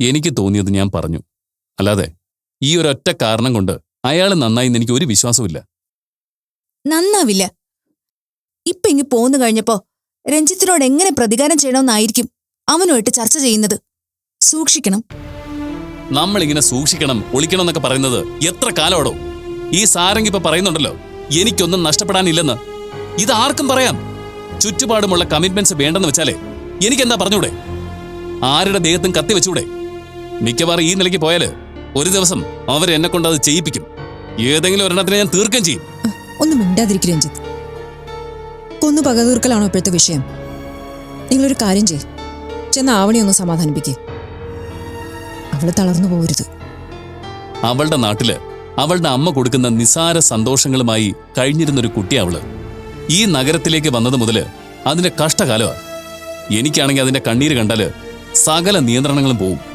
എനിക്ക് തോന്നിയത് ഞാൻ പറഞ്ഞു. അല്ലാതെ ഈ ഒരൊറ്റ കാരണം കൊണ്ട് അയാൾ നന്നായി എനിക്ക് ഒരു വിശ്വാസമില്ല നന്നാവില്ല. ഇപ്പൊ ഇങ്ങ് പോന്നു കഴിഞ്ഞപ്പോ രഞ്ജിത്തിനോട് എങ്ങനെ പ്രതികാരം ചെയ്യണമെന്നായിരിക്കും അവനുമായിട്ട് ചർച്ച ചെയ്യുന്നത്? സൂക്ഷിക്കണം. നമ്മളിങ്ങനെ സൂക്ഷിക്കണം ഒളിക്കണം എന്നൊക്കെ പറയുന്നത് എത്ര കാലോടോ ഈ സാരംഗ് ഇപ്പൊ പറയുന്നുണ്ടല്ലോ എനിക്കൊന്നും നഷ്ടപ്പെടാനില്ലെന്ന്. ഇത് ആർക്കും പറയാം. ചുറ്റുപാടുമുള്ള കമ്മിറ്റ്മെന്റ്സ് വേണ്ടെന്ന് വെച്ചാലേ എനിക്കെന്താ പറഞ്ഞൂടെ? ആരുടെ ദേഹത്തും കത്തി വെച്ചൂടെ? മിക്കവാറും ഈ നിലയ്ക്ക് പോയാൽ ഒരു ദിവസം അവർ എന്നെ കൊണ്ട് അത് ചെയ്യിപ്പിക്കും. ഏതെങ്കിലും ഒരെണ്ണത്തിന് ഞാൻ തീർക്കുകയും ചെയ്യും. ഒന്ന് മിണ്ടാതിരിക്കും രഞ്ജിത്ത്. കൊന്നു പക തീർക്കലാണോ ഇപ്പോഴത്തെ വിഷയം? നിങ്ങളൊരു കാര്യം ചെയ് ചെന്ന ആവണി ഒന്ന് സമാധാനിപ്പിക്കേ. അവൾ തളർന്നു പോകരുത്. അവളുടെ നാട്ടിൽ അവളുടെ അമ്മ കൊടുക്കുന്ന നിസാര സന്തോഷങ്ങളുമായി കഴിഞ്ഞിരുന്നൊരു കുട്ടി അവൾ. ഈ നഗരത്തിലേക്ക് വന്നത് മുതൽ അതിന്റെ കഷ്ടകാലമാണ് എനിക്കാണെങ്കിൽ അതിന്റെ കണ്ണീര് കണ്ടാൽ സകല നിയന്ത്രണങ്ങളും പോവും.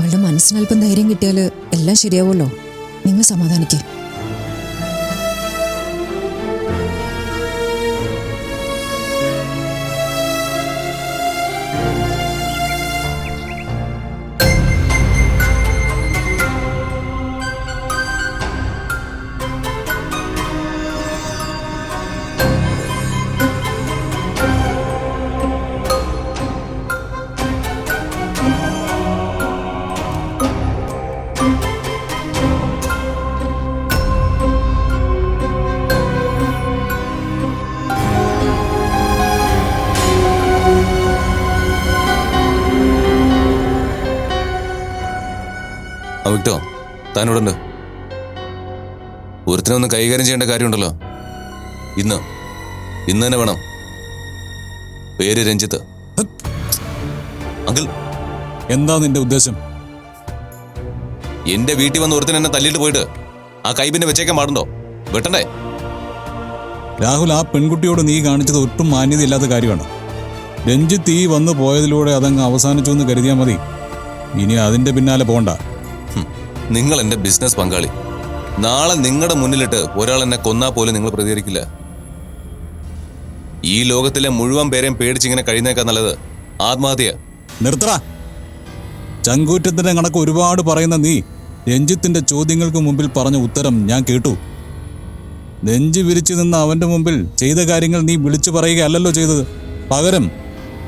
അവളുടെ മനസ്സിനല്പം ധൈര്യം കിട്ടിയാൽ എല്ലാം ശരിയാവുമല്ലോ? നിങ്ങൾ സമാധാനിക്കേ. താനിവിടുണ്ട് ഒരുത്തിനെ ഒന്ന് കൈകാര്യം ചെയ്യേണ്ട കാര്യമുണ്ടല്ലോ. ഇന്ന്. ഇന്ന് തന്നെ വേണം. പേര് രഞ്ജിത്ത്. അങ്കിൾ. എന്താ നിന്റെ ഉദ്ദേശം? എന്റെ വീട്ടിൽ വന്ന് ഒരുത്തിന് എന്നെ തല്ലിയിട്ട് പോയിട്ട് ആ കൈ പിന്നെ വെച്ചേക്കാൻ പാടുണ്ടോ? വെട്ടണ്ടേ? രാഹുൽ ആ പെൺകുട്ടിയോട് നീ കാണിച്ചത് ഒട്ടും മാന്യതയില്ലാത്ത കാര്യമാണ്. രഞ്ജിത്ത് ഈ വന്നു പോയതിലൂടെ അതങ്ങ് അവസാനിച്ചു എന്ന് കരുതിയാൽ മതി. ഇനി അതിന്റെ പിന്നാലെ പോണ്ട. ഹും, നിങ്ങൾ എന്റെ ബിസിനസ് പങ്കാളി. നാളെ നിങ്ങളുടെ മുന്നിലിട്ട് ഒരാൾ എന്നെ കൊന്നാ പോലും നിങ്ങൾ പ്രതികരിക്കില്ല. ഈ ലോകത്തിലെ മുഴുവൻ പേരെയും പേടിച്ച് ഇങ്ങനെ കഴിയുന്നേക്കാൾ നല്ലത് ആത്മഹത്യ. നിർത്തറ ചങ്കൂറ്റത്തിന്റെ കണക്ക് ഒരുപാട് പറയുന്ന നീ രഞ്ജിത്തിന്റെ ചോദ്യങ്ങൾക്ക് മുമ്പിൽ പറഞ്ഞ ഉത്തരം ഞാൻ കേട്ടു. നെഞ്ചു വിരിച്ചു നിന്ന അവന്റെ മുമ്പിൽ ചെയ്ത കാര്യങ്ങൾ നീ വിളിച്ചു പറയുകയല്ലല്ലോ ചെയ്തത്. പകരം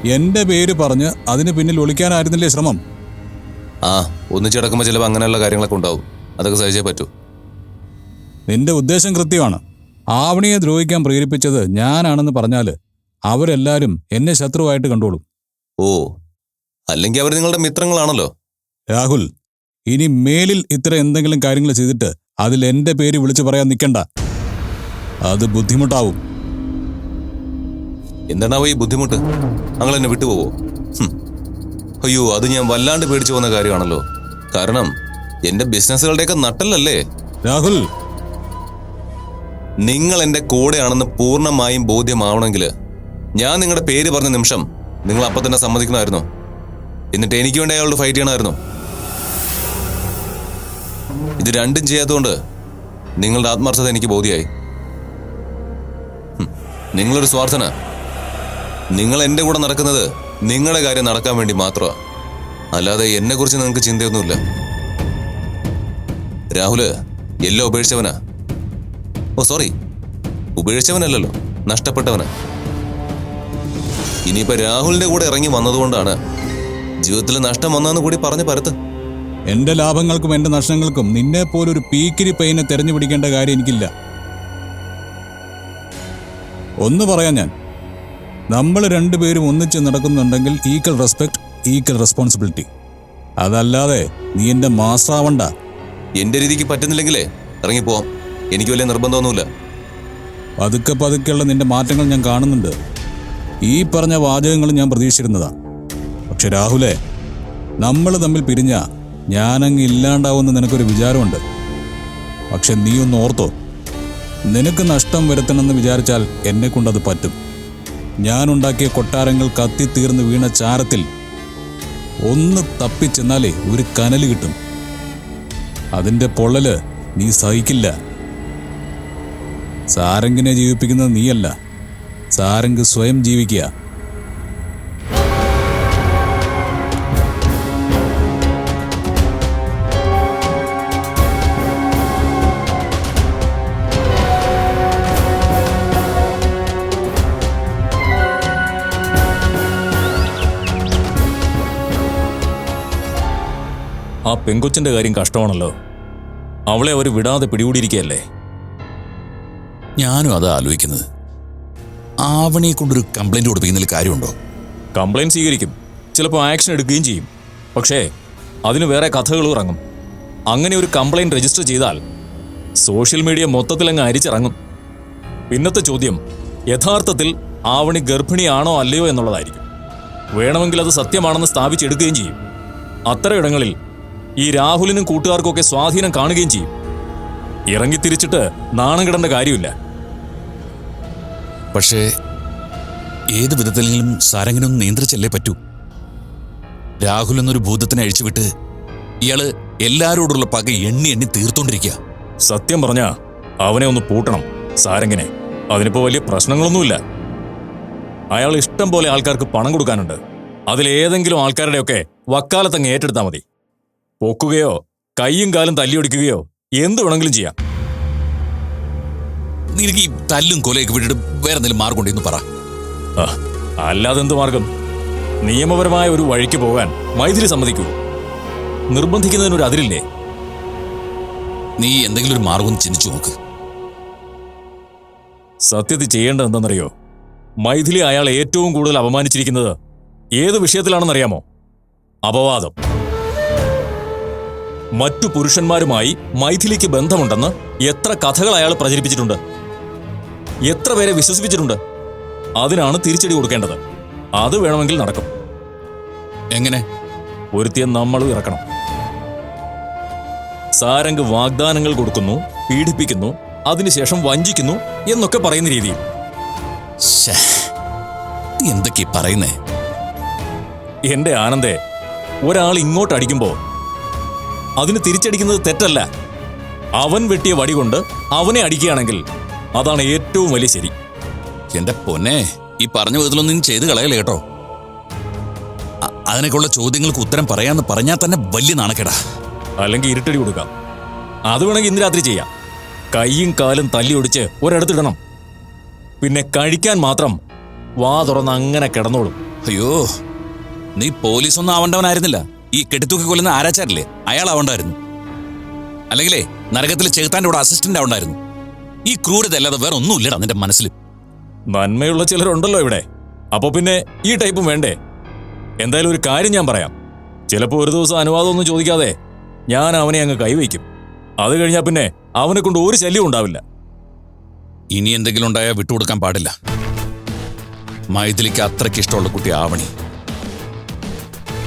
എന്റെ പേര് പറഞ്ഞ് അതിന് പിന്നിൽ ഒളിക്കാനായിരുന്നില്ലേ ശ്രമം? ആ ഒന്നിച്ചടക്കുമ്പോൾ ചിലപ്പോൾ അങ്ങനെയുള്ള കാര്യങ്ങളൊക്കെ ഉണ്ടാവും. അതൊക്കെ സഹിച്ചേ പറ്റൂ. നിന്റെ ഉദ്ദേശം കൃത്യമാണ്. ആവണിയെ ദ്രോഹിക്കാൻ പ്രേരിപ്പിച്ചത് ഞാനാണെന്ന് പറഞ്ഞാൽ അവരെല്ലാരും എന്നെ ശത്രുവായിട്ട് കണ്ടോളും. ഓ അല്ലെങ്കിൽ അവർ നിങ്ങളുടെ മിത്രങ്ങളാണല്ലോ. രാഹുൽ ഇനി മേലിൽ ഇത്ര എന്തെങ്കിലും കാര്യങ്ങൾ ചെയ്തിട്ട് അതിൽ എന്റെ പേര് വിളിച്ചു പറയാൻ നിൽക്കണ്ട അത് ബുദ്ധിമുട്ടാവും. എന്താണാവോ ഈ ബുദ്ധിമുട്ട്? ഞങ്ങൾ എന്നെ വിട്ടുപോവോ. അയ്യോ അത് ഞാൻ വല്ലാണ്ട് പേടിച്ചു പോകുന്ന കാര്യമാണല്ലോ. കാരണം എന്റെ ബിസിനസ്സുകളുടെയൊക്കെ നട്ടല്ലല്ലേ രാഹുൽ. നിങ്ങൾ എന്റെ കൂടെയാണെന്ന് പൂർണമായും ബോധ്യമാവണമെങ്കിൽ ഞാൻ നിങ്ങളുടെ പേര് പറഞ്ഞ നിമിഷം നിങ്ങൾ അപ്പൊ തന്നെ സമ്മതിക്കണമായിരുന്നു എന്നിട്ട് എനിക്ക് വേണ്ടി അയാളോട് ഫൈറ്റ് ചെയ്യണമായിരുന്നു. ഇത് രണ്ടും ചെയ്യാത്തതുകൊണ്ട് നിങ്ങളുടെ ആത്മാർത്ഥത എനിക്ക് ബോധ്യമായി. നിങ്ങളൊരു സ്വാർത്ഥന. നിങ്ങൾ എന്റെ കൂടെ നടക്കുന്നത് നിങ്ങളുടെ കാര്യം നടക്കാൻ വേണ്ടി മാത്രമാണ് അല്ലാതെ എന്നെക്കുറിച്ച് നിങ്ങൾക്ക് ചിന്തയൊന്നുമില്ല. രാഹുൽ എല്ലാം ഉപേക്ഷിച്ചവനാ. ഓ സോറി. ഉപേക്ഷിച്ചവനല്ലല്ലോ നഷ്ടപ്പെട്ടവനാ. ഇനിയിപ്പോ രാഹുലിന്റെ കൂടെ ഇറങ്ങി വന്നതുകൊണ്ടാണ് ജീവിതത്തിൽ നഷ്ടം വന്നതെന്ന് കൂടി പറഞ്ഞു പരത്ത്. എന്റെ ലാഭങ്ങൾക്കും എന്റെ നഷ്ടങ്ങൾക്കും നിന്നെ പോലൊരു പീക്കിരി പെയിനെ തെരഞ്ഞു പിടിക്കേണ്ട കാര്യം എനിക്കില്ല. ഒന്ന് പറയാൻ ഞാൻ. നമ്മൾ രണ്ടുപേരും ഒന്നിച്ച് നടക്കുന്നുണ്ടെങ്കിൽ ഈക്വൽ റെസ്പെക്ട് ഈക്വൽ റെസ്പോൺസിബിലിറ്റി അതല്ലാതെ നീ എന്റെ മാസ്റ്റാവണ്ട എന്റെ രീതിക്ക് പറ്റുന്നില്ലെങ്കിലേ ഇറങ്ങിപ്പോവാം എനിക്ക് വലിയ നിർബന്ധമൊന്നുമില്ല. പതുക്കെ പതുക്കെയുള്ള നിന്റെ മാറ്റങ്ങൾ ഞാൻ കാണുന്നുണ്ട്. ഈ പറഞ്ഞ വാചകങ്ങൾ ഞാൻ പ്രതീക്ഷിച്ചിരുന്നതാ. പക്ഷെ രാഹുലെ നമ്മൾ തമ്മിൽ പിരിഞ്ഞ ഞാനങ്ങ് ഇല്ലാണ്ടാവുമെന്ന് നിനക്കൊരു വിചാരമുണ്ട്. പക്ഷെ നീ ഒന്ന് ഓർത്തോ. നിനക്ക് നഷ്ടം വരുത്തണമെന്ന് വിചാരിച്ചാൽ എന്നെ കൊണ്ടത് പറ്റും. ഞാനുണ്ടാക്കിയ കൊട്ടാരങ്ങൾ കത്തിത്തീർന്ന് വീണ ചാരത്തിൽ ഒന്ന് തപ്പിച്ചെന്നാലേ ഒരു കനൽ കിട്ടും. അതിന്റെ പൊള്ളൽ നീ സഹിക്കില്ല. സാരംഗിനെ ജീവിപ്പിക്കുന്നത് നീയല്ല. സാരംഗ് സ്വയം ജീവിക്കുക. ആ പെങ്കൊച്ചിന്റെ കാര്യം കഷ്ടമാണല്ലോ. അവളെ അവർ വിടാതെ പിടികൂടിയിരിക്കുകയല്ലേ? ഞാനും അതാ ആലോചിക്കുന്നത്. ആവണിയെ കൊണ്ടൊരു കംപ്ലൈന്റ് കൊടുപ്പിക്കുന്നതിൽ കാര്യമുണ്ടോ? കംപ്ലൈന്റ് സ്വീകരിക്കും. ചിലപ്പോൾ ആക്ഷൻ എടുക്കുകയും ചെയ്യും. പക്ഷേ അതിന് വേറെ കഥകളും ഇറങ്ങും അങ്ങനെ ഒരു കംപ്ലൈന്റ് രജിസ്റ്റർ ചെയ്താൽ സോഷ്യൽ മീഡിയ മൊത്തത്തിൽ അങ്ങ് അരിച്ചിറങ്ങും. പിന്നത്തെ ചോദ്യം യഥാർത്ഥത്തിൽ ആവണി ഗർഭിണിയാണോ അല്ലയോ എന്നുള്ളതായിരിക്കും. വേണമെങ്കിൽ അത് സത്യമാണെന്ന് സ്ഥാപിച്ചെടുക്കുകയും ചെയ്യും. അത്തരം ഇടങ്ങളിൽ ഈ രാഹുലിനും കൂട്ടുകാർക്കൊക്കെ സ്വാധീനം കാണുകയും ചെയ്യും. ഇറങ്ങിത്തിരിച്ചിട്ട് നാണം കിടേണ്ട കാര്യമില്ല. പക്ഷേ ഏത് വിധത്തിലെങ്കിലും സാരംഗനൊന്ന് നിയന്ത്രിച്ചല്ലേ പറ്റൂ? രാഹുൽ എന്നൊരു ഭൂതത്തിനെ അഴിച്ചുവിട്ട് ഇയാൾ എല്ലാരോടുള്ള പക എണ്ണി എണ്ണി തീർത്തോണ്ടിരിക്കുക സത്യം പറഞ്ഞാ അവനെ ഒന്ന് പൂട്ടണം സാരംഗനെ. അതിനിപ്പോ വലിയ പ്രശ്നങ്ങളൊന്നുമില്ല. അയാൾ ഇഷ്ടം പോലെ ആൾക്കാർക്ക് പണം കൊടുക്കാനുണ്ട്. അതിലേതെങ്കിലും ആൾക്കാരുടെയൊക്കെ വക്കാലത്തങ്ങ് ഏറ്റെടുത്താൽ മതി. പൊക്കുകയോ കൈയും കാലും തല്ലിയൊടിക്കുകയോ എന്ത് വേണമെങ്കിലും ചെയ്യാം. നിനക്ക് ഈ തല്ലും കൊലയൊക്കെ വിട്ടിട്ട് വേറെ എന്തെങ്കിലും മാർഗം ഉണ്ടെന്ന് പറ. അല്ലാതെ എന്ത് മാർഗം? നിയമപരമായ ഒരു വഴിക്ക് പോകാൻ മൈഥിലി സമ്മതിക്കൂ. നിർബന്ധിക്കുന്നതിനൊരു അതിരില്ലേ? നീ എന്തെങ്കിലും ഒരു മാർഗം ചിന്തിച്ചു നോക്ക്. സത്യത്തിൽ ചെയ്യേണ്ടത് എന്താണെന്നറിയോ? മൈഥിലി അയാൾ ഏറ്റവും കൂടുതൽ അപമാനിച്ചിരിക്കുന്നത് ഏത് വിഷയത്തിലാണെന്നറിയാമോ? അപവാദം. മറ്റു പുരുഷന്മാരുമായി മൈഥിലിക്ക് ബന്ധമുണ്ടെന്ന് എത്ര കഥകൾ അയാൾ പ്രചരിപ്പിച്ചിട്ടുണ്ട്. എത്ര പേരെ വിശ്വസിപ്പിച്ചിട്ടുണ്ട്. അതിനാണ് തിരിച്ചടി കൊടുക്കേണ്ടത്. അത് വേണമെങ്കിൽ നടക്കും. എങ്ങനെ? ഒരുത്തിയെ നമ്മളും ഇറക്കണം. സാരംഗ് വാഗ്ദാനങ്ങൾ കൊടുക്കുന്നു പീഡിപ്പിക്കുന്നു അതിനുശേഷം വഞ്ചിക്കുന്നു എന്നൊക്കെ പറയുന്ന രീതിയിൽ. എന്തൊക്കെ പറയുന്നേ? എന്റെ ആനന്ദേ ഒരാൾ ഇങ്ങോട്ട് അടിക്കുമ്പോ അതിന് തിരിച്ചടിക്കുന്നത് തെറ്റല്ല. അവൻ വെട്ടിയ വടി കൊണ്ട് അവനെ അടിക്കുകയാണെങ്കിൽ അതാണ് ഏറ്റവും വലിയ ശരി. എന്റെ പൊന്നെ ഈ പറഞ്ഞ വിധത്തിലൊന്നും ചെയ്ത് കളയല്ലേ കേട്ടോ? അതിനൊക്കെയുള്ള ചോദ്യങ്ങൾക്ക് ഉത്തരം പറയാന്ന് പറഞ്ഞാൽ തന്നെ വലിയ നാണക്കേടാ. അല്ലെങ്കിൽ ഇരുട്ടടി കൊടുക്കാം. അത് വേണമെങ്കിൽ ഇന്ന് രാത്രി ചെയ്യാം. കൈയും കാലും തല്ലി ഒടിച്ച് ഒരിടത്തിടണം. പിന്നെ കഴിക്കാൻ മാത്രം വാ തുറന്ന് അങ്ങനെ കിടന്നോളും. അയ്യോ നീ പോലീസൊന്നും ആവണ്ടവനായിരുന്നില്ല. ഈ കെട്ടിത്തൂക്കി കൊല്ലുന്ന ആരാച്ചാരില്ലേ? അയാൾ ആവണ്ടായിരുന്നു അല്ലെങ്കിലേ നരകത്തിൽ ചെകുത്താന്റെ കൂടെ അസിസ്റ്റന്റ് ആവണ്ടായിരുന്നു. ഈ ക്രൂരത അല്ലാതെ വേറെ ഒന്നുമില്ലടാ നിന്റെ മനസ്സിൽ നന്മയുള്ള ചിലരുണ്ടല്ലോ ഇവിടെ. അപ്പൊ പിന്നെ ഈ ടൈപ്പും വേണ്ടേ? എന്തായാലും ഒരു കാര്യം ഞാൻ പറയാം. ചിലപ്പോൾ ഒരു ദിവസം അനുവാദമൊന്നും ചോദിക്കാതെ ഞാൻ അവനെ അങ്ങ് കൈവയ്ക്കും. അത് കഴിഞ്ഞാൽ പിന്നെ അവനെ കൊണ്ട് ഒരു ശല്യവും ഉണ്ടാവില്ല. ഇനി എന്തെങ്കിലും ഉണ്ടായാൽ വിട്ടുകൊടുക്കാൻ പാടില്ല. മൈഥിലിക്ക് അത്രയ്ക്ക് ഇഷ്ടമുള്ള കുട്ടി ആവണി.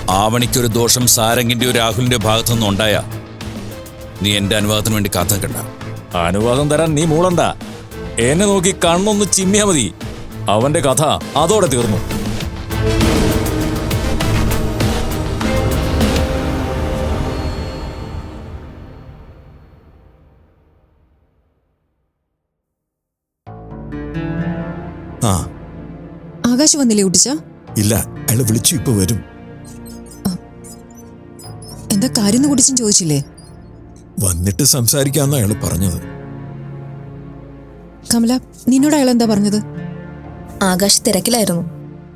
ആവണിക്കൊരു ദോഷം സാരംഗിന്റെയോ രാഹുലിന്റെ ഭാഗത്തുനിന്നും ഉണ്ടായ നീ എന്റെ അനുവാദത്തിന് വേണ്ടി കാത്തുനിൽക്കണ്ട അനുവാദം തരാൻ നീ മൂളണ്ട. എന്നെ നോക്കി കണ്ണൊന്ന് ചിമ്മിയാ മതി. അവന്റെ കഥ അതോടെ തീർന്നു. ആ. ആകാശ് വന്നില്ലേ കുട്ടിച്ച ഇല്ല അയാൾ വിളിച്ചു ഇപ്പൊ വരും. എന്താ കാര്യം കുടിച്ചും ചോദിച്ചില്ലേ? വന്നിട്ട് സംസാരിക്കാന്ന് അയാൾ പറഞ്ഞത്. കമല നിന്നോട് അയാൾ എന്താ പറഞ്ഞത്? ആകാശ് തിരക്കിലായിരുന്നു.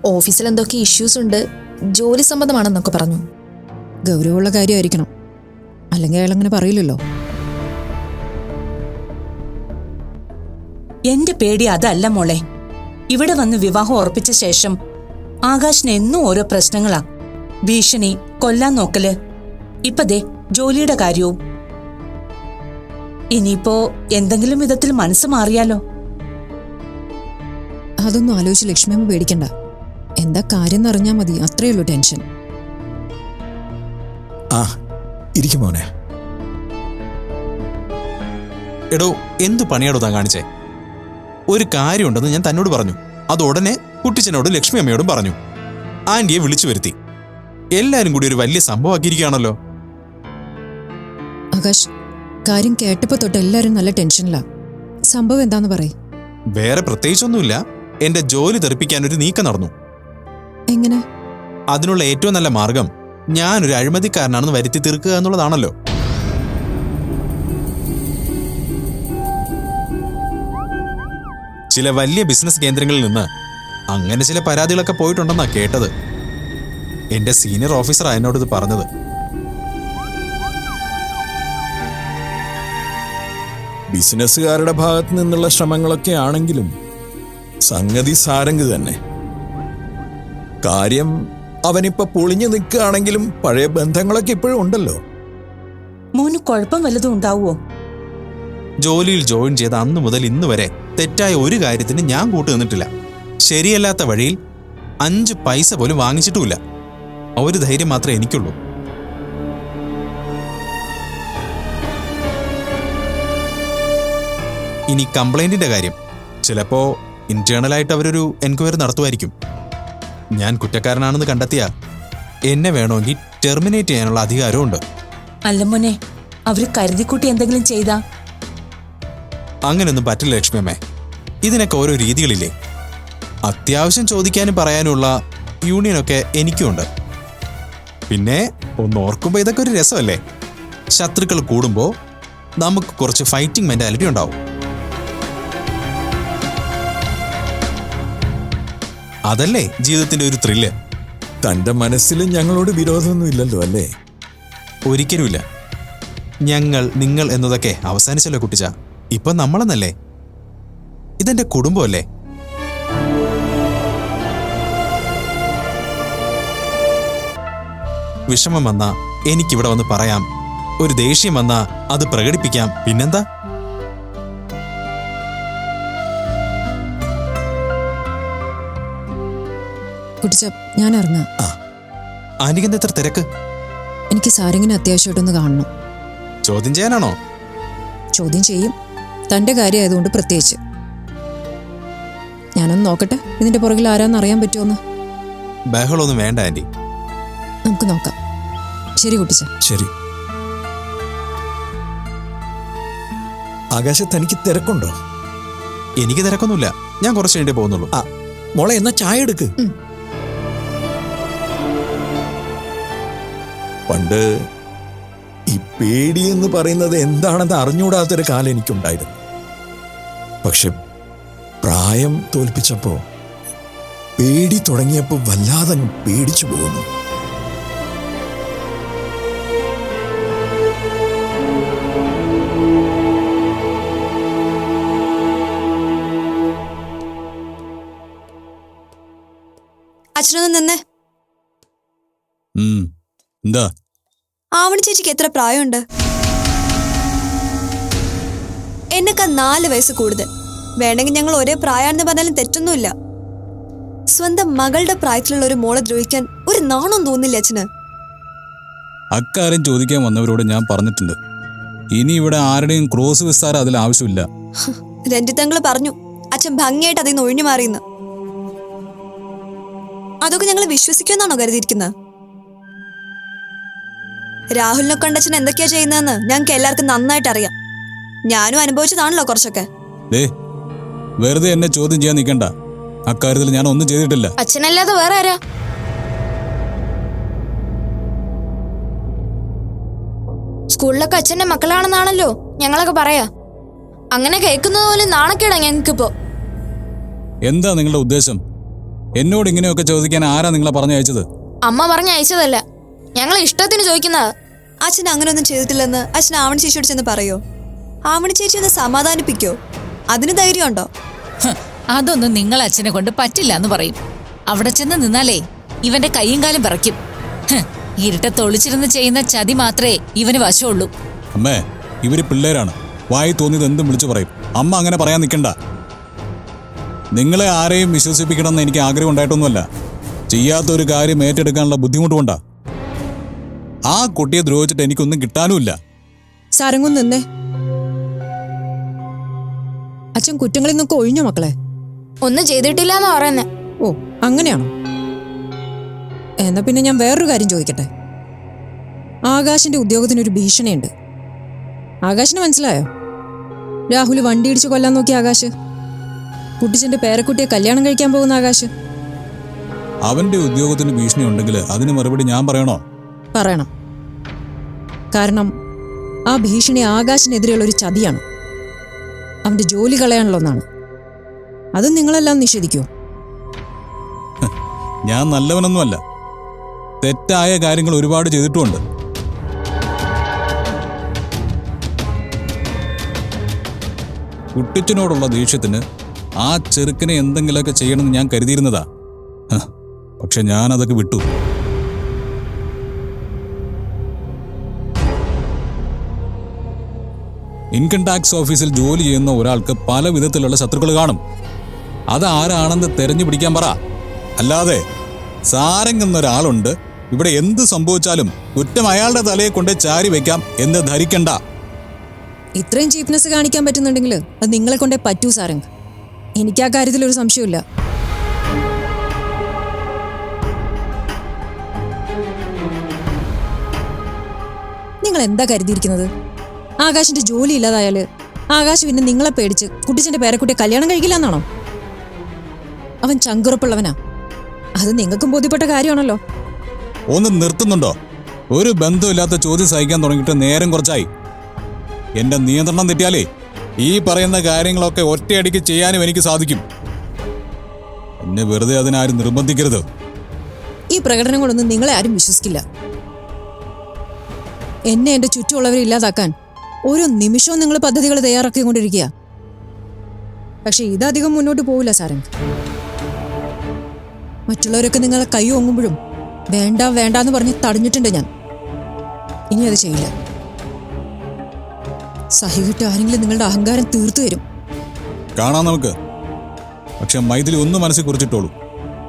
ഓഫീസിൽ എന്തൊക്കെ ഇഷ്യൂസ് ഉണ്ട് ജോലി സംബന്ധമാണെന്നൊക്കെ പറഞ്ഞു. ഗൗരവമുള്ള കാര്യമായിരിക്കണം. അല്ലെങ്കിൽ അയാൾ അങ്ങനെ പറയില്ലല്ലോ. എന്റെ പേടി അതല്ല മോളെ. ഇവിടെ വന്ന് വിവാഹം ഉറപ്പിച്ച ശേഷം ആകാശിന് എന്നും ഓരോ പ്രശ്നങ്ങളാ. ഭീഷണി കൊല്ലാൻ നോക്കൽ ഇപ്പൊ ദേ ജോലിയുടെ കാര്യവും. ഇനിയിപ്പോ എന്തെങ്കിലും വിധത്തിൽ മനസ്സ് മാറിയാലോ? അതൊന്നും ആലോചിച്ച് ലക്ഷ്മിയമ്മ പേടിക്കണ്ട. എന്താ കാര്യം എന്നറിഞ്ഞാൽ മതി അത്രയുള്ളൂ ടെൻഷൻ. ആ ഇരിക്കും മോനെ. എടോ എന്ത് പണിയാടോ താൻ കാണിച്ചേ? ഒരു കാര്യമുണ്ടെന്ന് ഞാൻ തന്നോട് പറഞ്ഞു. അത് ഉടനെ കുട്ടിച്ചനോടും ലക്ഷ്മി അമ്മയോടും പറഞ്ഞു. ആന്റിയെ വിളിച്ചു വരുത്തി. എല്ലാരും കൂടി ഒരു വലിയ സംഭവമാക്കിയിരിക്കുകയാണല്ലോ. ആകാശ് കാര്യം കേട്ടപ്പോ തൊട്ട് എല്ലാരും നല്ല ടെൻഷനിലാ. സംഭവം എന്താന്ന് പറയും. വേറെ പ്രത്യേകിച്ചൊന്നുമില്ല. എന്റെ ജോലി തെറിപ്പിക്കാൻ ഒരു നീക്കം നടന്നു. എങ്ങനെ? അതിനുള്ള ഏറ്റവും നല്ല മാർഗം ഞാനൊരു അഴിമതിക്കാരനാണെന്ന് വരുത്തി തീർക്കുക എന്നുള്ളതാണല്ലോ. ചില വലിയ ബിസിനസ് കേന്ദ്രങ്ങളിൽ നിന്ന് അങ്ങനെ ചില പരാതികളൊക്കെ പോയിട്ടുണ്ടെന്നാ കേട്ടത്. എന്റെ സീനിയർ ഓഫീസറാ എന്നോട് ഇത് പറഞ്ഞത്. ബിസിനസ്സുകാരുടെ ഭാഗത്തു നിന്നുള്ള ശ്രമങ്ങളൊക്കെ ആണെങ്കിലും സംഗതി സാരംഗ് തന്നെ. കാര്യം അവനിപ്പോ പൊളിഞ്ഞു നിൽക്കുകയാണെങ്കിലും പഴയ ബന്ധങ്ങളൊക്കെ ഇപ്പോഴും ഉണ്ടല്ലോ. മോന് കുഴപ്പം വല്ലതും ഉണ്ടാവുമോ ജോലിയിൽ ജോയിൻ ചെയ്ത അന്ന് മുതൽ ഇന്ന് വരെ തെറ്റായ ഒരു കാര്യത്തിന് ഞാൻ കൂട്ടു നിന്നിട്ടില്ല. ശരിയല്ലാത്ത വഴിയിൽ അഞ്ച് പൈസ പോലും വാങ്ങിച്ചിട്ടുമില്ല. ഒരു ധൈര്യം മാത്രമേ എനിക്കുള്ളൂ. ഇനി കംപ്ലൈന്റിന്റെ കാര്യം. ചിലപ്പോൾ ഇന്റേണലായിട്ട് അവരൊരു എൻക്വയറി നടത്തുമായിരിക്കും. ഞാൻ കുറ്റക്കാരനാണെന്ന് കണ്ടെത്തിയ എന്നെ വേണമെങ്കിൽ ടെർമിനേറ്റ് ചെയ്യാനുള്ള അധികാരമുണ്ട് അല്ല മോനെ അവർ കരുതിക്കൂട്ടി എന്തെങ്കിലും ചെയ്താ? അങ്ങനെയൊന്നും പറ്റില്ല ലക്ഷ്മി അമ്മേ. ഇതിനൊക്കെ ഓരോ രീതികളില്ലേ? അത്യാവശ്യം ചോദിക്കാനും പറയാനുമുള്ള യൂണിയനൊക്കെ എനിക്കുമുണ്ട് പിന്നെ ഒന്ന് ഓർക്കുമ്പോൾ ഇതൊക്കെ ഒരു രസമല്ലേ? ശത്രുക്കൾ കൂടുമ്പോൾ നമുക്ക് കുറച്ച് ഫൈറ്റിംഗ് മെന്റാലിറ്റി ഉണ്ടാവും. അതല്ലേ ജീവിതത്തിന്റെ ഒരു ത്രില്ല് തന്റെ മനസ്സിൽ ഞങ്ങളോട് വിരോധമൊന്നും ഇല്ലല്ലോ അല്ലേ? ഒരിക്കലുമില്ല. ഞങ്ങൾ നിങ്ങൾ എന്നതൊക്കെ അവസാനിച്ചല്ലോ കുട്ടിച്ച. ഇപ്പൊ നമ്മളെന്നല്ലേ? ഇതെന്റെ കുടുംബമല്ലേ? വിഷമം വന്ന എനിക്കിവിടെ വന്ന് പറയാം. ഒരു ദേഷ്യം വന്ന അത് പ്രകടിപ്പിക്കാം. പിന്നെന്താ? കുട്ടിച്ച ഞാൻ ഇറങ്ങാം. ആന്റിക്കെന്താ എത്ര തിരക്ക്? എനിക്ക് സാരംഗിനെ അത്യാവശ്യമായിട്ടൊന്ന് കാണണം. ചോദ്യം ചെയ്യാനാണോ? ചോദ്യം ചെയ്യും. തന്റെ കാര്യമായതുകൊണ്ട് പ്രത്യേകിച്ച്. ഞാനൊന്ന് നോക്കട്ടെ ഇതിന്റെ പുറകിൽ ആരാന്ന് അറിയാൻ പറ്റുമോന്ന്? ബഹളൊന്നും വേണ്ട ആന്റി നമുക്ക് നോക്കാം. ശരി കുട്ടിച്ച. ശരി. ആകാശ തനിക്ക് തിരക്കുണ്ടോ? എനിക്ക് തിരക്കൊന്നുമില്ല. ഞാൻ കുറച്ച് കഴിഞ്ഞിട്ടേ പോകുന്നുള്ളൂ. ആ മോളെ എന്നാ ചായ എടുക്ക്. പണ്ട് ഈ പേടി എന്ന് പറയുന്നത് എന്താണെന്ന് അറിഞ്ഞുകൂടാത്തൊരു കാലം എനിക്കുണ്ടായിരുന്നു. പക്ഷെ പ്രായം തോൽപ്പിച്ചപ്പോ പേടി തുടങ്ങിയപ്പോ വല്ലാതെ പേടിച്ചു പോകുന്നു. അച്ഛനൊന്ന് നിന്നേ. ചേച്ചിക്ക് എത്ര പ്രായമുണ്ട്? എന്നൊക്കെ നാല് വയസ്സ് കൂടുതൽ. വേണമെങ്കിൽ ഞങ്ങൾ ഒരേ പ്രായമാണെന്ന് പറഞ്ഞാലും തെറ്റൊന്നുമില്ല. സ്വന്തം മകളുടെ പ്രായത്തിലുള്ള ഒരു മോളെ ദ്രോഹിക്കാൻ ഒരു നാണം തോന്നില്ല അച്ഛന്. അക്കാര്യം ചോദിക്കാൻ വന്നവരോട് ഞാൻ പറഞ്ഞിട്ടുണ്ട്. ഇനി ഇവിടെ ആരുടെയും ക്രോസ് വിസ്താരം അതിൽ ആവശ്യമില്ല. രഞ്ജിത്തങ്ങൾ പറഞ്ഞു. അച്ഛൻ ഭംഗിയായിട്ട് അതിൽ നിന്ന് ഒഴിഞ്ഞു മാറിയെന്ന്. അതൊക്കെ ഞങ്ങൾ വിശ്വസിക്കുമെന്നാണോ കരുതിയിരിക്കുന്നത്? രാഹുലിനെ കണ്ടച്ഛൻ എന്തൊക്കെയാ ചെയ്യുന്നതെന്ന് ഞങ്ങൾക്ക് എല്ലാവർക്കും നന്നായിട്ട് അറിയാം. ഞാനും അനുഭവിച്ചതാണല്ലോ കുറച്ചൊക്കെ. ദേ വെറുതെ എന്നെ ചോദ്യം ചെയ്യാൻ നിൽക്കണ്ട അക്കാര്യത്തിൽ ഞാൻ ഒന്നും ചെയ്തിട്ടില്ല. അച്ഛനല്ലാതെ വേറെ ആരാ? സ്കൂളിലൊക്കെ അച്ഛന്റെ മക്കളാണെന്നാണല്ലോ ഞങ്ങളൊക്കെ പറയാ. അങ്ങനെ കേൾക്കുന്നത് പോലും നാണക്കേടാ ഞങ്ങൾക്കിപ്പോ എന്താ നിങ്ങളുടെ ഉദ്ദേശം? എന്നോട് ഇങ്ങനെയൊക്കെ ചോദിക്കാൻ ആരാ നിങ്ങളെ പറഞ്ഞയച്ചത്? അമ്മ പറഞ്ഞ ഞങ്ങളെ ഇഷ്ടത്തിന് ചോദിക്കുന്നതാ അച്ഛൻ അങ്ങനെ ഒന്നും ചെയ്തിട്ടില്ലെന്ന് അച്ഛൻ ആവണി ചേച്ചിയോട് ചെന്ന് പറയോ? ആവണി ചേച്ചി ഒന്ന് സമാധാനിപ്പിക്കോ? അതിന് ധൈര്യമുണ്ടോ? ഉണ്ടോ അതൊന്നും നിങ്ങൾ അച്ഛനെ കൊണ്ട് പറ്റില്ല എന്ന് പറയും. അവിടെ ചെന്ന് നിന്നാലേ ഇവന്റെ കൈയും കാലും പറയ്ക്കും ഇരുട്ട തൊളിച്ചിരുന്ന് ചെയ്യുന്ന ചതി മാത്രമേ ഇവന് വശമുള്ളൂ. അമ്മേ ഇവർ പിള്ളേരാണ്. വായി തോന്നിയത് എന്തും വിളിച്ചു പറയും. അമ്മ അങ്ങനെ പറയാൻ നിൽക്കണ്ട നിങ്ങളെ ആരെയും വിശ്വസിപ്പിക്കണമെന്ന് എനിക്ക് ആഗ്രഹം ഉണ്ടായിട്ടൊന്നുമല്ല. ചെയ്യാത്ത ഒരു കാര്യം ഏറ്റെടുക്കാനുള്ള ബുദ്ധിമുട്ട് കൊണ്ടാ ആ കുട്ടിയെ ദ്രോഹിച്ചിട്ട് എനിക്കൊന്നും കിട്ടാനുമില്ല. സാരംഗം നിന്നേ. അച്ഛൻ കുറ്റങ്ങളിൽ നിന്നൊക്കെ ഒഴിഞ്ഞോ മക്കളെ? ഒന്നും ചെയ്തിട്ടില്ല എന്ന് പറയുന്നേ. ഓ അങ്ങനെയാണോ? എന്നാ പിന്നെ ഞാൻ വേറൊരു കാര്യം ചോദിക്കട്ടെ. ആകാശിന്റെ ഉദ്യോഗത്തിന് ഒരു ഭീഷണിയുണ്ട്. ആകാശിന് മനസ്സിലായോ? രാഹുൽ വണ്ടി ഇടിച്ച് കൊല്ലാൻ നോക്കി ആകാശ്. കുട്ടിച്ചന്റെ പേരക്കുട്ടിയെ കല്യാണം കഴിക്കാൻ പോകുന്ന ആകാശ്. അവന്റെ ഉദ്യോഗത്തിന് ഭീഷണി ഉണ്ടെങ്കിൽ അതിന് മറുപടി ഞാൻ പറയണോ? പറയണം. കാരണം ആ ഭീഷണി ആകാശിനെതിരെയുള്ള ഒരു ചതിയാണ്. അവന്റെ ജോലി കളയാനുള്ള ഒന്നാണ്. അത് നിങ്ങളെല്ലാം നിഷേധിക്കൂ ഞാൻ നല്ലവനൊന്നുമല്ല. തെറ്റായ കാര്യങ്ങൾ ഒരുപാട് ചെയ്തിട്ടുമുണ്ട്. കുട്ടിച്ചനോടുള്ള ദേഷ്യത്തിന് ആ ചെറുക്കനെ എന്തെങ്കിലുമൊക്കെ ചെയ്യണമെന്ന് ഞാൻ കരുതിയിരുന്നതാ. പക്ഷെ ഞാൻ അതൊക്കെ വിട്ടു. ഇൻകം ടാക്സ് ഓഫീസിൽ ജോലി ചെയ്യുന്ന ഒരാൾക്ക് പല വിധത്തിലുള്ള ശത്രുക്കൾ കാണും. അത് ആരാണെന്ന് തെരഞ്ഞു പിടിക്കാൻ പറ. അല്ലാതെ സാരംഗ് എന്നൊരാളുണ്ട് ഇവിടെ എന്ത് സംഭവിച്ചാലും കുറ്റം അയാളുടെ തലയെ കൊണ്ട് ചാരി വെക്കാം എന്ന് ധരിക്കണ്ട. ഇത്രയും ചീപ്നെസ് കാണിക്കാൻ പറ്റുന്നുണ്ടെങ്കിൽ അത് നിങ്ങളെ കൊണ്ടേ പറ്റൂ സാരംഗ്. എനിക്ക് ആ കാര്യത്തിൽ ഒരു സംശയമില്ല നിങ്ങൾ എന്താ കരുതിയിരിക്കുന്നത്? ആകാശിന്റെ ജോലി ഇല്ലാതായാൽ ആകാശ് പിന്നെ നിങ്ങളെ പേടിച്ച് കുട്ടിച്ചന്റെ പേരക്കുട്ടിയെ കല്യാണം കഴിക്കില്ല എന്നാണോ അവൻ ചങ്കുറപ്പുള്ളവനാ. അത് നിങ്ങൾക്കും ബോധ്യപ്പെട്ട കാര്യമാണല്ലോ. ഒന്ന് നിർത്തുന്നുണ്ടോ? ഒരു ബന്ധമില്ലാത്ത ചോദ്യം സഹിക്കാൻ തുടങ്ങിയിട്ട് നേരം കുറച്ചായി. എന്റെ നിയന്ത്രണം തെറ്റിയാലേ ഈ പറയുന്ന കാര്യങ്ങളൊക്കെ ഒറ്റയടിക്ക് ചെയ്യാനും എനിക്ക് സാധിക്കും. എന്നെ വെറുതെ അതിനാരും നിർബന്ധിക്കരുത്. ഈ പ്രകടനം കൊണ്ടൊന്നും നിങ്ങളെ ആരും വിശ്വസിക്കില്ല. എന്നെ എന്റെ ചുറ്റുമുള്ളവരെ ഇല്ലാതാക്കാൻ ഓരോ നിമിഷവും നിങ്ങൾ പദ്ധതികൾ തയ്യാറാക്കിക്കൊണ്ടിരിക്കുക. പക്ഷെ ഇതധികം മുന്നോട്ട് പോവില്ല സാരംഗ്. മറ്റുള്ളവരൊക്കെ നിങ്ങളെ കൈ ഓങ്ങുമ്പോഴും വേണ്ട വേണ്ട എന്ന് പറഞ്ഞ് തടഞ്ഞിട്ടുണ്ട് ഞാൻ. ഇനി അത് ചെയ്യില്ല. സഹികിട്ട് ആരെങ്കിലും നിങ്ങളുടെ അഹങ്കാരം തീർത്തു തരും. കാണാം നമുക്ക്. പക്ഷെ മൈഥിലി ഒന്ന് മനസ്സിൽ കുറിച്ചിട്ടോളൂ.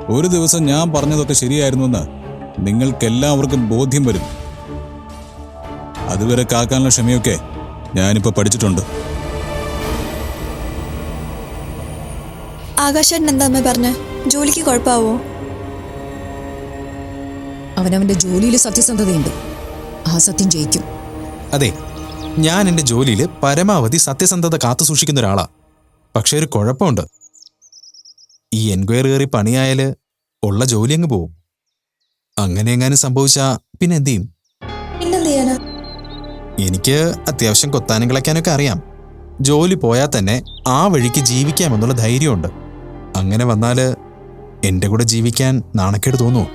ഒരു ദിവസം ഞാൻ പറഞ്ഞതൊക്കെ ശരിയായിരുന്നുവെന്ന് നിങ്ങൾക്കെല്ലാവർക്കും ബോധ്യം വരും. അതുവരെ കാക്കാനുള്ള ക്ഷമയൊക്കെ ഞാനിപ്പോൾ പഠിച്ചിട്ടുണ്ട്. ആകാശേട്ടൻ എന്താ അമ്മ പറഞ്ഞ? ജോലിക്ക് കുഴപ്പമാവോ അവനവന്റെ ജോലിയിൽ സത്യസന്ധതയുണ്ട്. ആ സത്യം ജയിക്കും. അതെ ഞാൻ എന്റെ ജോലിയിൽ പരമാവധി സത്യസന്ധത കാത്തു സൂക്ഷിക്കുന്ന ഒരാളാ. പക്ഷെ ഒരു കുഴപ്പമുണ്ട്. ഈ എൻക്വയറി കയറി പണിയായാൽ ഉള്ള ജോലി അങ്ങ് പോവും. അങ്ങനെ എങ്ങാനും സംഭവിച്ചാ പിന്നെ എന്ത് ചെയ്യും? എനിക്ക് അത്യാവശ്യം കൊത്താനും കിളയ്ക്കാനൊക്കെ അറിയാം. ജോലി പോയാൽ തന്നെ ആ വഴിക്ക് ജീവിക്കാമെന്നുള്ള ധൈര്യമുണ്ട്. അങ്ങനെ വന്നാൽ എന്റെ കൂടെ ജീവിക്കാൻ നാണക്കേട് തോന്നുമോ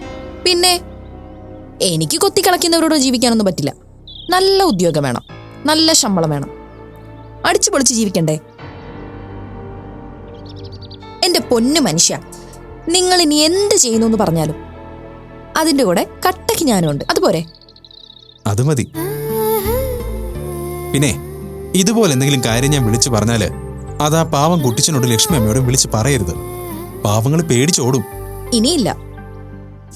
പിന്നെ എനിക്ക് കൊത്തി കളിക്കുന്നവരോട് ജീവിക്കാനൊന്നും പറ്റില്ല. നല്ല ഉദ്യോഗം വേണം. നല്ല ശമ്പളം വേണം. അടിച്ചു പൊളിച്ച് ജീവിക്കണ്ടേ? എന്റെ പൊന്നു മനുഷ്യ നിങ്ങൾ ഇനി എന്ത് ചെയ്യുന്നു എന്ന് പറഞ്ഞാലും അതിന്റെ കൂടെ കട്ടയ്ക്ക് ഞാനുണ്ട്. അതുപോരെ അത് മതി. പിന്നെ ഇതുപോലെ എന്തെങ്കിലും കാര്യം ഞാൻ വിളിച്ചു പറഞ്ഞാൽ അത് പാവം കുട്ടിച്ചനോട് ലക്ഷ്മി അമ്മയോടും വിളിച്ച് പറയരുത്. പാവങ്ങൾ പേടിച്ചോടും. ഇനിയില്ല.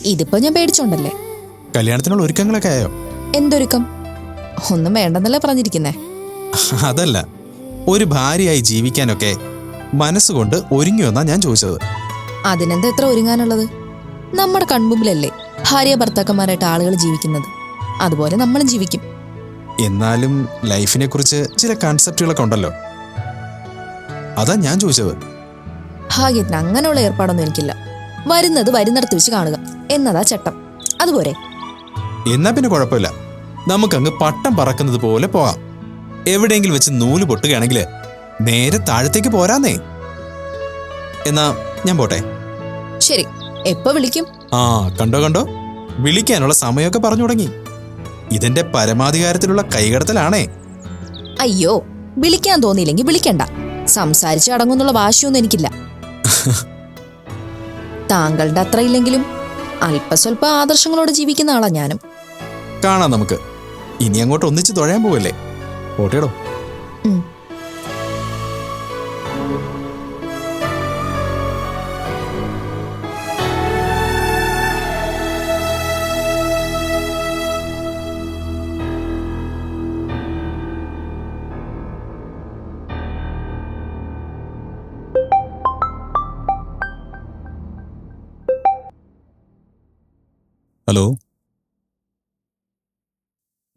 ഇതിപ്പോ ഞാൻ പേടിച്ചോണ്ടല്ലേ? കല്യാണത്തിനുള്ള ഒരുക്കങ്ങളൊക്കെ ആയോ? എന്തൊരുക്കം? ഒന്നും വേണ്ടെന്നല്ലേ പറഞ്ഞിരിക്കുന്നേ. അതല്ല ഒരു ഭാര്യയായി ജീവിക്കാനൊക്കെ മനസ്സുകൊണ്ട് ഒരുങ്ങിയൊന്നാ ഞാൻ ചോദിച്ചത്. അതിനെന്താ എത്ര ഒരുങ്ങാനുള്ളത്? നമ്മുടെ കൺമുമ്പിലല്ലേ ഭാര്യ ഭർത്താക്കന്മാരായിട്ട് ആളുകൾ ജീവിക്കുന്നത്. അതുപോലെ നമ്മളും ജീവിക്കും. എന്നാലും ലൈഫിനെ കുറിച്ച് ചില കൺസെപ്റ്റുകളൊക്കെ ഉണ്ടല്ലോ. അതാ ഞാൻ ചോദിച്ചത്. ഭാഗ്യത്തിന് അങ്ങനെയുള്ള ഏർപ്പാടൊന്നും എനിക്കില്ല. വരുന്നത് വരുന്നിടത്ത് വെച്ച് കാണുക. എന്നതാ ചട്ടം. അതുപോലെ. എന്നാ പിന്നെ കുഴപ്പമില്ല. നമുക്കങ്ങ് പട്ടം പറക്കുന്നത് പോലെ പോകാം എവിടെയെങ്കിലും വെച്ച് നൂൽ പൊട്ടുകയാണെങ്കിൽ നേരെ താഴത്തേക്ക് പോരാന്നേ. എന്നാ ഞാൻ പോട്ടെ. ശരി. എപ്പോ വിളിക്കും? ആ കണ്ടോ കണ്ടോ? വിളിക്കാനുള്ള സമയമൊക്കെ പറഞ്ഞു തുടങ്ങി. ഇതിന്റെ പരമാധികാരത്തിലുള്ള കൈകടത്തലാണേ. അയ്യോ വിളിക്കാൻ തോന്നിയില്ലെങ്കിൽ വിളിക്കണ്ട. സംസാരിച്ച് അടങ്ങുന്നുള്ള വാശിയൊന്നും എനിക്കില്ല. താങ്കളുടെ അത്ര ഇല്ലെങ്കിലും അല്പസ്വല്പ ആദർശങ്ങളോടെ ജീവിക്കുന്ന ആളാ ഞാനും. കാണാം നമുക്ക്. ഇനി അങ്ങോട്ട് ഒന്നിച്ച് തുഴയാൻ പോവല്ലേ? പോട്ടേടോ. ഹലോ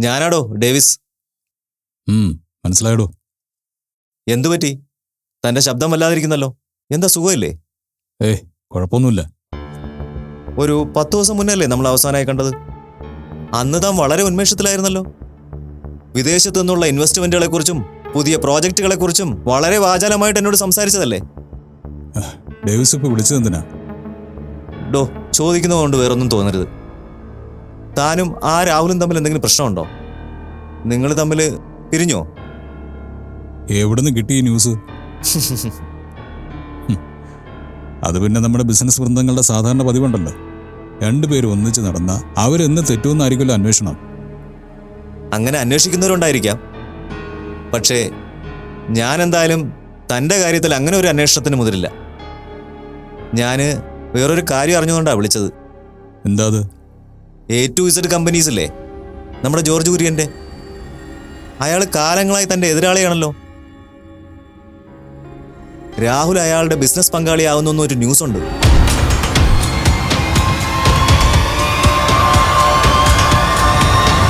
ഞാനാടോ ഡേവിസ്. ഉം മനസ്സിലായടോ. എന്തു പറ്റി? തന്റെ ശബ്ദം വല്ലാതിരിക്കുന്നല്ലോ. എന്താ സുഖമില്ലേ? ഏയ് കുഴപ്പമൊന്നുമില്ല. ഒരു പത്ത് ദിവസം മുന്നല്ലേ നമ്മൾ അവസാനമായി കണ്ടത്? അന്ന് താൻ വളരെ ഉന്മേഷത്തിലായിരുന്നല്ലോ. വിദേശത്തു നിന്നുള്ള ഇൻവെസ്റ്റ്മെന്റുകളെ കുറിച്ചും പുതിയ പ്രോജക്റ്റുകളെ കുറിച്ചും വളരെ വാചാലമായിട്ട് എന്നോട് സംസാരിച്ചതല്ലേ? ഡേവിസ് ഇപ്പൊ വിളിച്ചത് എന്തിനാ ഡോ ചോദിക്കുന്നതുകൊണ്ട് വേറൊന്നും തോന്നരുത്. താനും ആ രാഹുലും തമ്മിൽ എന്തെങ്കിലും പ്രശ്നമുണ്ടോ? നിങ്ങൾ തമ്മിൽ പിരിഞ്ഞോ? എവിടുന്ന് കിട്ടി ഈ ന്യൂസ്? അത് പിന്നെ നമ്മുടെ ബിസിനസ് വൃന്ദങ്ങളുടെ സാധാരണ പതിവുണ്ടല്ലോ. രണ്ടുപേരും ഒന്നിച്ച് നടന്ന അവരെന്ന് തെറ്റുമെന്നായിരിക്കുമല്ലോ അന്വേഷണം. അങ്ങനെ അന്വേഷിക്കുന്നവരുണ്ടായിരിക്കാം. പക്ഷേ ഞാൻ എന്തായാലും തന്റെ കാര്യത്തിൽ അങ്ങനെ ഒരു അന്വേഷണത്തിന് മുതിരില്ല. ഞാൻ വേറൊരു കാര്യം അറിഞ്ഞുകൊണ്ടാണ് വിളിച്ചത്. എന്താ എ ടു ഇസഡ് കമ്പനീസ് അല്ലേ നമ്മുടെ ജോർജ് കുര്യന്റെ. അയാൾ കാലങ്ങളായി തന്റെ എതിരാളിയാണല്ലോ. രാഹുൽ അയാളുടെ ബിസിനസ് പങ്കാളിയാവുന്നു ഒരു ന്യൂസ് ഉണ്ട്.